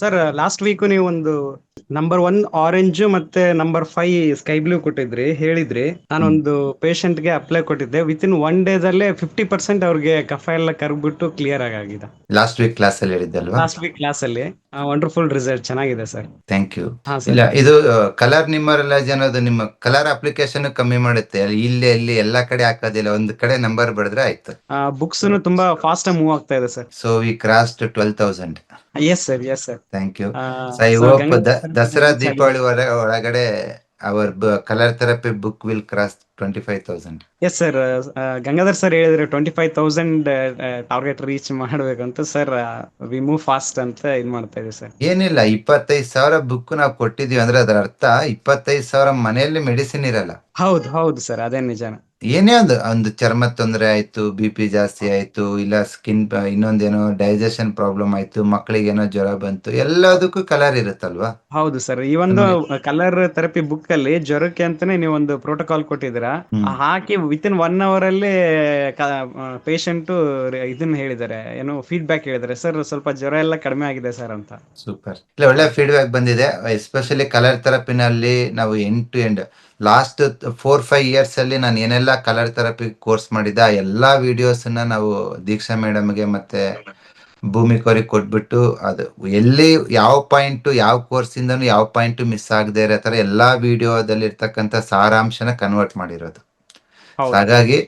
Sir last week ನೀವು ಒಂದು number one orange ಮತ್ತೆ ನಂಬರ್ ಫೈವ್ ಸ್ಕೈ ಬ್ಲೂ ಕೊಟ್ಟಿದ್ರಿ ಹೇಳಿದ್ರಿ. ನಾನೊಂದು ಪೇಷಂಟ್ಗೆ ಅಪ್ಲೈ ಕೊಟ್ಟಿದ್ದೆ. ವಿತ್ ಇನ್ ಒನ್ ಡೇದಲ್ಲೇ ಫಿಫ್ಟಿ ಪರ್ಸೆಂಟ್ ಅವ್ರಿಗೆ ಕಫ ಎಲ್ಲ ಕರ್ಗ್ಬಿಟ್ಟು ಕ್ಲಿಯರ್ ಆಗಿದೆ ಲಾಸ್ಟ್ ವೀಕ್ ಕ್ಲಾಸ್ ಅಲ್ಲಿ ಹೇಳಿದ್ದಲ್ವಾ ಲಾಸ್ಟ್ ವೀಕ್ ಕ್ಲಾಸ್ ಅಲ್ಲಿ. ವಂಡರ್ಫುಲ್ ರಿಸಲ್ಟ್ ಚೆನ್ನಾಗಿದೆ ಸರ್ ಥ್ಯಾಂಕ್ ಯು ಹಾ ಇಲ್ಲ ಇದು ಕಲರ್ ನಿಮ್ಮರಲೈಸ್ ಅನ್ನೋದು ನಿಮ್ಮ ಕಲರ್ ಅಪ್ಲಿಕೇಶನ್ ಕಮ್ಮಿ ಮಾಡುತ್ತೆ. ಅಲ್ಲಿ ಇಲ್ಲಿ ಅಲ್ಲಿ ಎಲ್ಲಾ ಕಡೆ ಹಾಕೋದಿಲ್ಲ. ಒಂದ್ ಕಡೆ ನಂಬರ್ ಬರೆದ್ರೆ ಆಯ್ತು. ಬುಕ್ಸ್ ತುಂಬಾ ಫಾಸ್ಟ್ ಮೂವ್ ಆಗ್ತಾ ಇದೆ sir so we crossed twelve thousand yes sir yes sir thank you Dasara Deepavali ಒಳ- ಒಳಗಡೆ our colour therapy book will cross twenty five thousand yes sir Gangadhar sir ಹೇಳಿದ್ರೆ twenty five thousand target reach ಮಾಡ್ಬೇಕಂತ sir we move fast ಅಂತ ಇದು ಮಾಡ್ತಾ ಇದೀವಿ sir ಏನಿಲ್ಲ ಇಪ್ಪತ್ತೈದು ಸಾವಿರ ಬುಕ್ ನಾವು ಕೊಟ್ಟಿದೀವಿ ಅಂದ್ರೆ ಅದರ ಅರ್ಥ ಇಪ್ಪತ್ತೈದು ಸಾವಿರ ಮನೆಯಲ್ಲಿ ಮೆಡಿಸಿನ್ ಇರಲ್ಲ. ಹೌದು ಹೌದು ಸರ್ ಅದೇ ನಿಜಾನ. ಏನೇ ಒಂದು ಒಂದು ಚರ್ಮ ತೊಂದರೆ ಆಯ್ತು ಬಿ ಪಿ ಜಾಸ್ತಿ ಆಯ್ತು ಇಲ್ಲ ಸ್ಕಿನ್ ಇನ್ನೊಂದೇನೋ ಡೈಜೆಷನ್ ಪ್ರಾಬ್ಲಮ್ ಆಯ್ತು ಮಕ್ಕಳಿಗೇನೋ ಜ್ವರ ಬಂತು ಎಲ್ಲದಕ್ಕೂ ಕಲರ್ ಇರುತ್ತಲ್ವಾ? ಹೌದು ಸರ್ ಈ ಒಂದು ಕಲರ್ ಥೆರಪಿ ಬುಕ್ ಅಲ್ಲಿ ಜ್ವರಕ್ಕೆ ಅಂತಾನೆ ನೀವು ಒಂದು ಪ್ರೋಟೋಕಾಲ್ ಕೊಟ್ಟಿದ್ದೀರಾ. ಹಾಕಿ ವಿತ್ ಇನ್ ಒನ್ ಅವರ್ ಅಲ್ಲಿ ಪೇಷಂಟ್ ಇದನ್ನ ಹೇಳಿದ್ದಾರೆ. ಏನೋ ಫೀಡ್ಬ್ಯಾಕ್ ಹೇಳಿದ್ದಾರೆ. ಸರ್ ಸ್ವಲ್ಪ ಜ್ವರ ಎಲ್ಲ ಕಡಿಮೆ ಆಗಿದೆ ಸರ್ ಅಂತ. ಸೂಪರ್. ಇಲ್ಲ ಒಳ್ಳೆ ಫೀಡ್ಬ್ಯಾಕ್ ಬಂದಿದೆ. ಎಸ್ಪೆಷಲಿ ಕಲರ್ ಥೆರಪಿನಲ್ಲಿ ನಾವು end to end last four five years ಅಲ್ಲಿ ನಾನು ಏನೆಲ್ಲ ಕಲರ್ ಥೆರಪಿ ಕೋರ್ಸ್ ಮಾಡಿದ್ದೆ ಆ ಎಲ್ಲಾ ವಿಡಿಯೋಸ್ ನಾವು ದೀಕ್ಷಾ ಮೇಡಮ್ಗೆ ಮತ್ತೆ ಭೂಮಿಕೋರಿಗೆ ಕೊಟ್ಬಿಟ್ಟು ಅದು ಎಲ್ಲಿ ಯಾವ ಪಾಯಿಂಟ್ ಯಾವ ಕೋರ್ಸ್ ಇಂದ ಯಾವ ಪಾಯಿಂಟ್ ಮಿಸ್ ಆಗದೆ ಇರೋ ತರ ಎಲ್ಲಾ ವಿಡಿಯೋದಲ್ಲಿ ಇರ್ತಕ್ಕಂಥ ಸಾರಾಂಶನ ಕನ್ವರ್ಟ್ ಮಾಡಿರೋದು. ಹಾಗಾಗಿ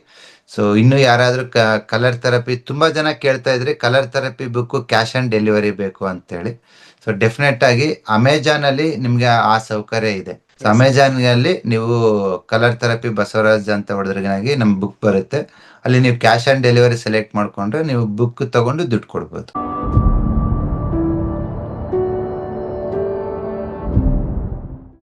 ಸೊ ಇನ್ನು ಯಾರಾದ್ರೂ ಕಲರ್ ಥೆರಪಿ ತುಂಬಾ ಜನ ಕೇಳ್ತಾ ಇದ್ರಿ colour therapy book cash on delivery ಬೇಕು ಅಂತೇಳಿ. ಸೊ ಡೆಫಿನೆಟ್ ಆಗಿ ಅಮೆಜಾನ್ ಅಲ್ಲಿ ನಿಮ್ಗೆ ಆ ಸೌಕರ್ಯ ಇದೆ. ಅಮೆಜಾನ್ ಅಲ್ಲಿ ನೀವು ಕಲರ್ ಥೆರಪಿ ಬಸವರಾಜ್ ಅಂತ ಹೊಡೆದ್ರಿಗಾಗಿ ನಮ್ ಬುಕ್ ಬರುತ್ತೆ. ಅಲ್ಲಿ ನೀವು ಕ್ಯಾಶ್ ಆನ್ ಡೆಲಿವರಿ ಸೆಲೆಕ್ಟ್ ಮಾಡ್ಕೊಂಡ್ರೆ ನೀವು ಬುಕ್ ತಗೊಂಡು ದುಡ್ಡು ಕೊಡ್ಬೋದು.